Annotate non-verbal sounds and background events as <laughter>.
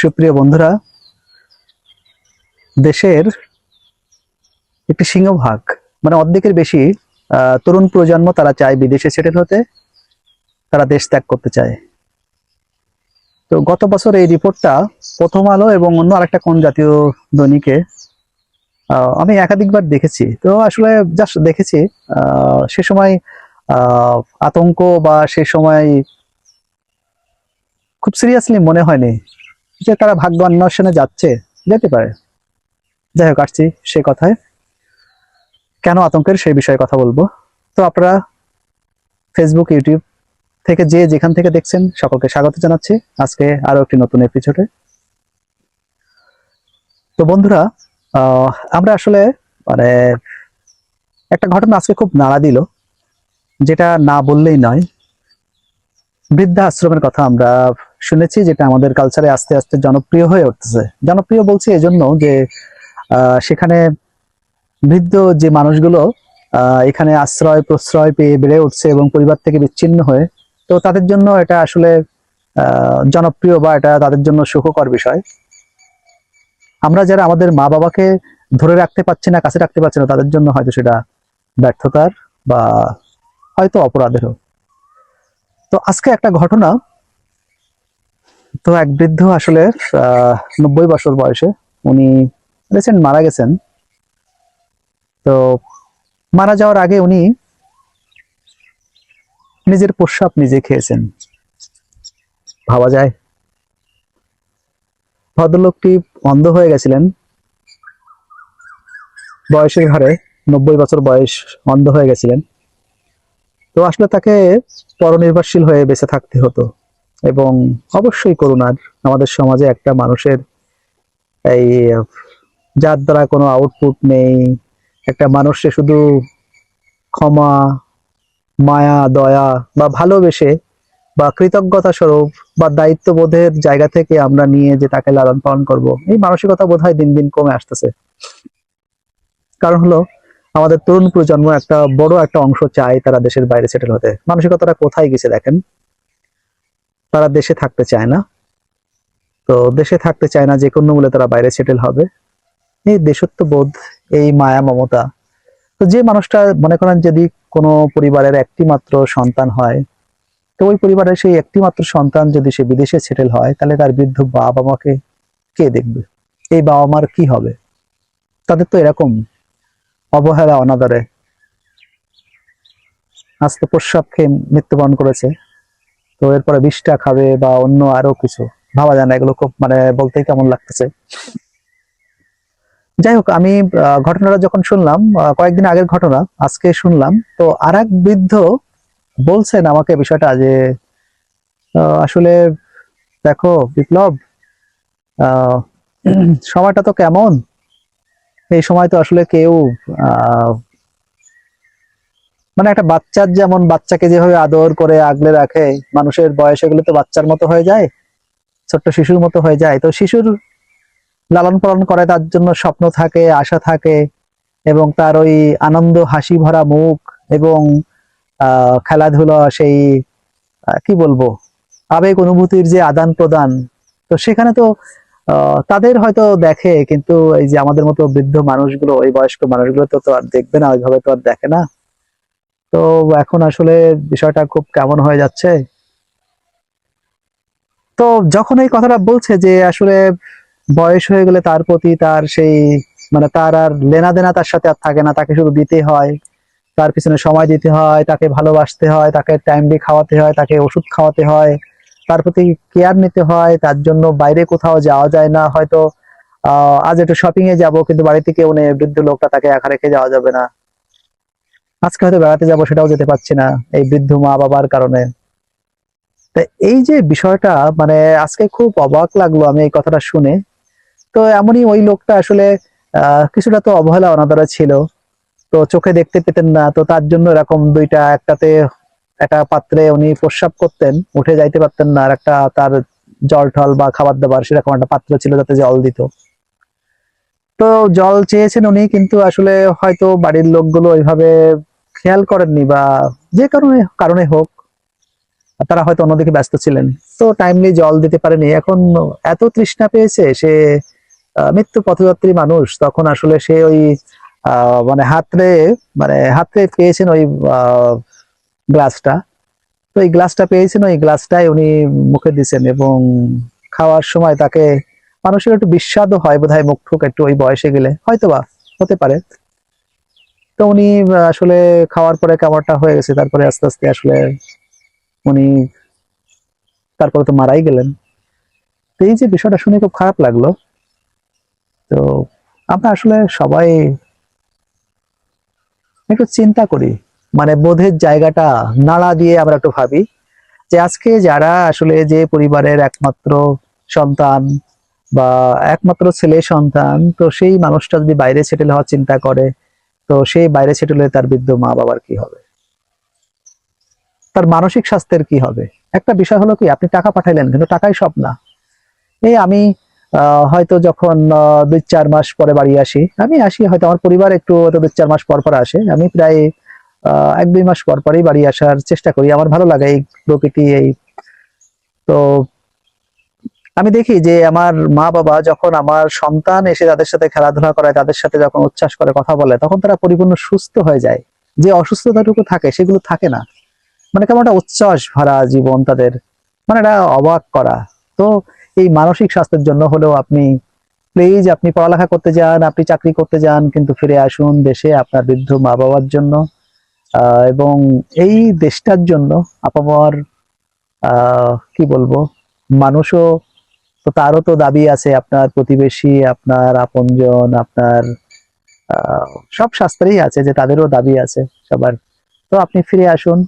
সুপ্রিয় বন্ধুরা, দেশের একটি সিংহভাগ মানে অর্ধেকের বেশি তরুণ প্রজন্ম তারা চায় বিদেশে সেটেল হতে, তারা দেশ ত্যাগ করতে চায়। তো গত বছর এই রিপোর্টটা প্রথম আলো এবং অন্য আরেকটা কোন জাতীয় দৈনিকে আমি একাধিকবার দেখেছি। তো আসলে জাস্ট দেখেছি সে সময় আতঙ্ক বা সে সময় খুব সিরিয়াসলি মনে হয়নি। যে তারা ভাগ্য অন্বেষণে যাচ্ছে, যেতে পারে। যাই হোক, আসছি সে কথায়। কেন আতঙ্কের সেই বিষয়ে কথা বলব? তো আপনারা ফেসবুক ইউটিউব থেকে যে যেখান থেকে দেখছেন, সকলকে স্বাগত জানাচ্ছি। আজকে আরও একটি নতুন এপিসোডে তো বন্ধুরা আমরা আসলে মানে একটা ঘটনা আজকে খুব নাড়া দিল, যেটা না বললেই নয়। বৃদ্ধা আশ্রমের কথা আমরা শুনেছি যেটা আমাদের কালচারে আস্তে আস্তে জনপ্রিয় হয়ে উঠতেছে। জনপ্রিয় বলছি এজন্য যে সেখানে বৃদ্ধ যে মানুষগুলো এখানে আশ্রয় প্রশ্রয় পেয়ে বেড়ে উঠছে এবং পরিবার থেকে বিচ্ছিন্ন হয়ে, তো তাদের জন্য এটা আসলে জনপ্রিয় বা এটা তাদের জন্য সুখকর বিষয়। আমরা যারা আমাদের মা বাবাকে ধরে রাখতে পারছি না, কাছে রাখতে পারছি না, তাদের জন্য হয়তো সেটা ব্যর্থতার বা হয়তো অপরাধেরও। তো আজকে একটা ঘটনা তো এক বৃদ্ধ আসলে নব্বই বছর বয়সে উনি রিসেন্ট মারা গেছেন। তো মারা যাওয়ার আগে উনি নিজের প্রস্রাব নিজে খেয়েছেন। ভাবা যায়। ভদ্রলোকটি অন্ধ হয়ে গেছিলেন। বয়সের ঘরে নব্বই বছর বয়স অন্ধ হয়ে গেছিলেন। তো আসলে তাকে পরনির্ভরশীল হয়ে বেঁচে থাকতে হতো। এবং অবশ্যই করুণার, আমাদের সমাজে একটা মানুষের এই, যার দ্বারা কোনো আউটপুট নেই, একটা মানুষে শুধু ক্ষমা, মায়া, দয়া বা ভালোবেসে বা কৃতজ্ঞতা স্বরূপ বা দায়িত্ববোধের জায়গা থেকে আমরা নিয়ে যে তাকে লালন পালন করব, এই মানসিকতা বোধহয় দিন দিন কমে আসতেছে। কারণ হলো, আমাদের তরুণ প্রজন্ম একটা বড় একটা অংশ চায় তারা দেশের বাইরে সেটেল হতে। মানসিকতাটা কোথায় গেছে দেখেন? তারা দেশে থাকতে চায় না। তো দেশে থাকতে চায় না, যে কোনো মূল্যে তারা বাইরে সেটেল হবে। এই দেশত্ববোধ, এই মায়া, মমতা। তো যে মানুষটা মনে করেন যদি কোনো পরিবারের একটি মাত্র সন্তান হয়, তো ওই পরিবারের সেই একটি মাত্র সন্তান যদি সে বিদেশে সেটেল হয়, তাহলে তার বৃদ্ধ বাবা মাকে কে দেখবে? এই বাবা মার কি হবে? তাদের তো এরকম অবহেলা অনাদরে। আজকে প্রস্রাব খেয়ে মৃত্যুবরণ করেছে। তো এরপরে বিষটা খাবে বা অন্য আরও কিছু। ভাবা যায় না, এগুলো খুব মানে বলতেই কেমন লাগতেছে। যাই হোক, আমি ঘটনাটা যখন শুনলাম কয়েকদিন আগের ঘটনা, আজকে শুনলাম, তো আর এক বৃদ্ধ বলছেন আমাকে বিষয়টা যে আসলে দেখো বিপ্লব <clears throat> সময়টা তো কেমন? এই সময় তো আসলে কেউ মানে একটা বাচ্চার যেমন বাচ্চাকে যেভাবে আদর করে আগলে রাখে, মানুষের বয়স এগুলো তো বাচ্চার মতো হয়ে যায়, ছোট্ট শিশুর মতো হয়ে যায়। তো শিশুর লালন পালন করে তার জন্য স্বপ্ন থাকে, আশা থাকে এবং তার ওই আনন্দ, হাসি ভরা মুখ এবং খেলাধুলা সেই কি বলব? আবেগ অনুভূতির যে আদান প্রদান, তো সেখানে তো তাদের হয়তো দেখে, কিন্তু এই যে আমাদের মতো বৃদ্ধ মানুষগুলো, ওই বয়স্ক মানুষগুলো তো আর দেখবে না, ওইভাবে তো আর দেখে না। তো এখন আসলে বিষয়টা খুব কেমন হয়ে যাচ্ছে? তো যখন এই কথাটা বলছে যে আসলে বয়স হয়ে গেলে তার প্রতি তার সেই মানে তার আর লেনা দেনা তার সাথে আর থাকে না, তাকে শুধু দিতে হয়। তার পিছনে সময় দিতে হয়, তাকে ভালোবাসতে হয়, তাকে টাইমলি খাওয়াতে হয়, তাকে ওষুধ খাওয়াতে হয়। তার প্রতি কেয়ার নিতে হয়, তার জন্য বাইরে কোথাও যাওয়া যায় না। হয়তো আজ একটু শপিং এ যাব, কিন্তু বাড়িতে কেউ নেই বৃদ্ধ লোকটা তাকে একা রেখে যাওয়া যাবে না। আজকে হয়তো বেড়াতে যাব, সেটাও যেতে পারছি না, এই বৃদ্ধ মা বাবার কারণে। তা এই যে বিষয়টা মানে আজকে খুব অবাক লাগল আমি এই কথাটা শুনে। তো এমনই ওই লোকটা আসলে কিছুটা তো অবহেলা অনাদরা ছিল। তো চোখে দেখতে পেতেন না, তো তার জন্য এরকম দুইটা, একটাতে একটা পাত্রে উনি প্রস্রাব করতেন, উঠে যাইতে পারতেন না, আর একটা তার জল টল বা খাবার দাবার সেরকম একটা পাত্র ছিল যাতে জল দিত। তো জল চেয়েছেন উনি, কিন্তু আসলে হয়তো বাড়ির লোকগুলো ওইভাবে খেয়াল করেননি বা যে কারণে কারণে হোক, তারা হয়তো অন্যদিকে ব্যস্ত ছিলেন। তো টাইমলি জল দিতে পারেনি। এখন এত তৃষ্ণা পেয়েছে, সে মৃত্যু পথযাত্রী মানুষ, তখন আসলে সে ওই মানে হাতরে মানে হাতরে পেয়েছেন ওই গ্লাসটা। তো এই গ্লাসটা পেয়েছেন, ওই গ্লাসটাই উনি মুখে দিছেন এবং খাওয়ার সময় তাকে মানুষের একটু বিস্বাদও হয়, বোধহয় মুখ ঠুক একটু ওই বয়সে গেলে, হয়তোবা, হতে পারে। তো উনি আসলে খাওয়ার পরে কেমনটা হয়ে গেছে, তারপরে আস্তে আস্তে আসলে উনি তারপরে তো মারাই গেলেন। তো এই যে বিষয়টা শুনে খুব খারাপ লাগল। তো আমরা আসলে সবাই একটু চিন্তা করি মানে বোধের জায়গাটা নাড়া দিয়ে আমরা একটু ভাবি যে আজকে যারা আসলে যে পরিবারের একমাত্র সন্তান বা একমাত্র ছেলে সন্তান, তো সেই মানুষটা যদি বাইরে সেটেল হওয়ার চিন্তা করে তো সেই বাইরে সেটেল তার বৃদ্ধ মা বাবার কি হবে? তার মানসিক স্বাস্থ্যের কি হবে? একটা বিষয় হলো কি, আপনি টাকা পাঠাইলেন, কিন্তু টাকাই সব না। এই আমি হয়তো যখন দুই চার মাস পরে বাড়ি আসি, আমি আসি, হয়তো আমার পরিবার একটু দুই চার মাস পর পর আসে, আমি প্রায় এক দুই মাস পর পরই বাড়ি আসার চেষ্টা করি। আমার ভালো লাগে এই প্রকৃতি, এই, তো আমি দেখি যে আমার মা বাবা যখন আমার সন্তান এসে তাদের সাথে খেলাধুলা করে, তাদের সাথে যখন উচ্ছ্বাস করে, কথা বলে, তখন তারা পরিপূর্ণ সুস্থ হয়ে যায়। যে অসুস্থতাটুকু থাকে, সেগুলো থাকে না। মানে কেমন একটা উচ্ছ্বাস ভরা জীবন তাদের। মানে এটা অবাক করা। তো এই মানসিক স্বাস্থ্যের জন্য হলেও আপনি প্লিজ আপনি পড়ালেখা করতে যান, আপনি চাকরি করতে যান, কিন্তু ফিরে আসুন দেশে আপনার বৃদ্ধ মা বাবার জন্য। এবং এই দেশটার জন্য আপামর কি বলব? মানুষও তো তারও তো দাবি আছে আপনার প্রতিবেশী, আপনার আপনজন, আপনার সব শাস্ত্রেই আছে যে তাদেরও দাবি আছে সবার। তো আপনি ফিরে আসুন।